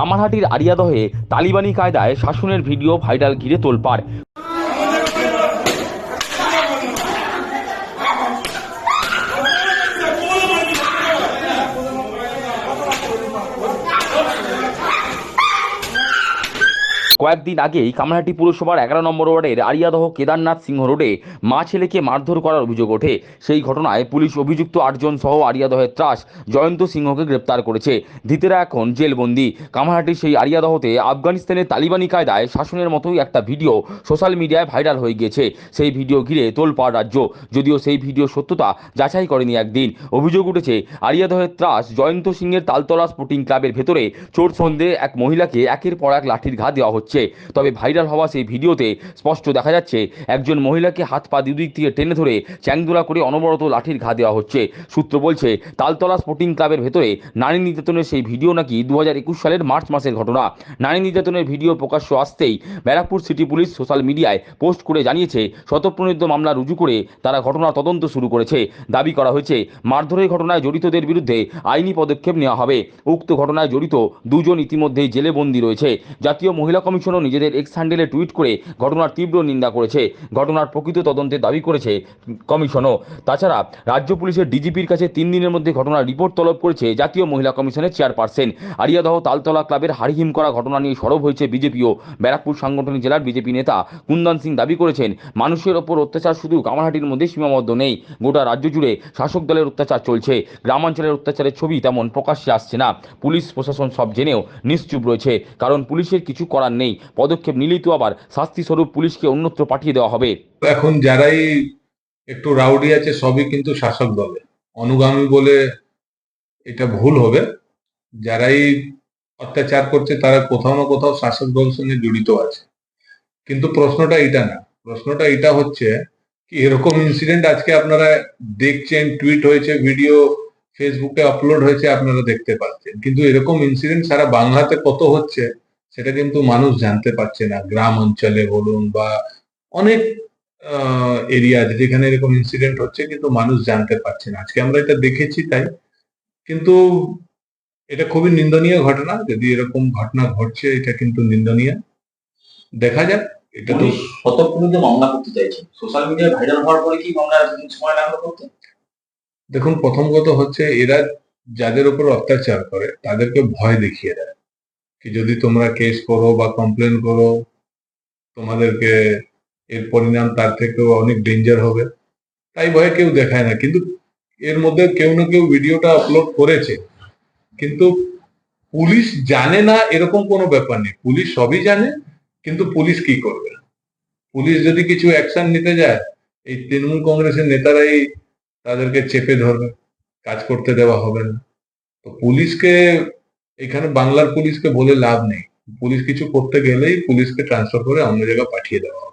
কামারহাটির আরিয়াদহে তালিবানি কায়দায় শাসনের video viral ঘিরে তোলপাড়। কয়েকদিন আগেই কামারহাটি পুরসভার এগারো নম্বর ওয়ার্ডের আরিয়াদহ কেদারনাথ সিংহ রোডে মা ছেলেকে মারধর করার অভিযোগ ওঠে। সেই ঘটনায় পুলিশ অভিযুক্ত আটজন সহ আরিয়াদহের ত্রাস জয়ন্ত সিংহকে গ্রেপ্তার করেছে। ধৃতেরা এখন জেলবন্দি। কামারহাটির সেই আরিয়াদহতে আফগানিস্তানের তালিবানি কায়দায় শাসনের মতোই একটা ভিডিও সোশ্যাল মিডিয়ায় ভাইরাল হয়ে গিয়েছে। সেই ভিডিও ঘিরে তোলপাড় রাজ্য। যদিও সেই ভিডিও সত্যতা যাচাই করেনি একদিন। অভিযোগ উঠেছে, আরিয়াদহের ত্রাস জয়ন্ত সিংয়ের তালতলা স্পোর্টিং ক্লাবের ভেতরে চোর সন্দেহে এক মহিলাকে একের পর এক লাঠির ঘা দেওয়া হচ্ছে। তবে ভাইরাল হওয়া সেই ভিডিওতে স্পষ্ট দেখা যাচ্ছে, একজন মহিলাকে হাত পা দুদিক থেকে টেনে ধরে চ্যাংদোলা করে অনবরত লাঠির ঘা দেওয়া হচ্ছে। সূত্র বলছে, তালতলা স্পোর্টিং ক্লাবের ভেতরে নারী নির্যাতনের সেই ভিডিও নাকি দু হাজার একুশ সালের মার্চ মাসের ঘটনা। নারী নির্যাতনের ভিডিও প্রকাশ্য আসতেই ব্যারাকপুর সিটি পুলিশ সোশ্যাল মিডিয়ায় পোস্ট করে জানিয়েছে শতপ্রণীত মামলা রুজু করে তারা ঘটনার তদন্ত শুরু করেছে। দাবি করা হয়েছে, মারধরের ঘটনায় জড়িতদের বিরুদ্ধে আইনি পদক্ষেপ নেওয়া হবে। উক্ত ঘটনায় জড়িত দুজন ইতিমধ্যেই জেলে বন্দী রয়েছে। জাতীয় মহিলা কমিশনও নিজেদের এক্স হ্যান্ডেলে টুইট করে ঘটনার তীব্র নিন্দা করেছে। ঘটনার প্রকৃত তদন্তের দাবি করেছে কমিশনও। তাছাড়া রাজ্য পুলিশের ডিজিপির কাছে তিন দিনের মধ্যে ঘটনার রিপোর্ট তলব করেছে জাতীয় মহিলা কমিশনের চেয়ারপারসন। আরিয়াদহ তালতলা ক্লাবের হারিহিম করা ঘটনা নিয়ে সরব হয়েছে বিজেপিও ব্যারাকপুর সাংগঠনিক জেলার বিজেপি নেতা কুন্দন সিং দাবি করেছেন, মানুষের ওপর অত্যাচার শুধু কামারহাটির মধ্যে সীমাবদ্ধ নেই, গোটা রাজ্য জুড়ে শাসক দলের অত্যাচার চলছে। গ্রামাঞ্চলের অত্যাচারের ছবি তেমন প্রকাশ্যে আসছে না। পুলিশ, প্রশাসন সব জেনেও নিশ্চুপ রয়েছে, কারণ পুলিশের কিছু করার নেই। পদক্ষেপ নিলেই তো আবার শাস্তি স্বরূপ পুলিশকে অন্যত্র পাঠিয়ে দেওয়া হবে। এখন যারাই একটু রাউডি আছে, সবই কিন্তু শাসক দলে। অনুগামী বলে এটা ভুল হবে। যারাই অত্যাচার করছে, তারা কোথাও না কোথাও শাসক দল সঙ্গে জড়িত আছে। কিন্তু প্রশ্নটা এটা না। প্রশ্নটা এটা হচ্ছে কি, এরকম ইনসিডেন্ট আজকে আপনারা দেখছেন টুইট হয়েছে ভিডিও ফেসবুকে আপলোড হয়েছে, আপনারা দেখতে পাচ্ছেন। কিন্তু এরকম ইনসিডেন্ট সারা বাংলাতে কত হচ্ছে সেটা কিন্তু মানুষ জানতে পারছে না। গ্রাম অঞ্চলে বলুন বা অনেক এরিয়া আছে যেখানে এরকম ইনসিডেন্ট হচ্ছে কিন্তু মানুষ জানতে পারছে না। আজকে আমরা এটা দেখেছি তাই। কিন্তু এটা খুবই নিন্দনীয় ঘটনা। যদি এরকম ঘটনা ঘটছে এটা কিন্তু নিন্দনীয়। দেখা যাক এটা তো মামলা করতে চাইছে সোশ্যাল মিডিয়ায় ভাইরাল হওয়ার পরে কি মামলা সময় লাগল করতে দেখুন প্রথম কথা হচ্ছে এরা যাদের উপর অত্যাচার করে তাদেরকে ভয় দেখিয়ে দেয়। কি যদি তোমরা কেস করো বা কমপ্লেন করো, তোমাদেরকে এর পরিণাম তার থেকেও অনেক ডেঞ্জার হবে। তাই ভয়ে কেউ দেখায় না। কিন্তু এর মধ্যে কেউ না কেউ ভিডিওটা আপলোড করেছে। কিন্তু পুলিশ জানে না এরকম কোনো ব্যাপার নেই। পুলিশ সবই জানে, কিন্তু পুলিশ কি করবে? পুলিশ যদি কিছু অ্যাকশন নিতে যায়, এই তৃণমূল কংগ্রেসের নেতারাই তাদেরকে চেপে ধরবে, কাজ করতে দেওয়া হবে না। তো পুলিশকে এখানে বাংলার পুলিশকে বলে লাভ নেই। পুলিশ কিছু করতে গেলেই পুলিশকে ট্রান্সফার করে অন্য জায়গায় পাঠিয়ে দেওয়া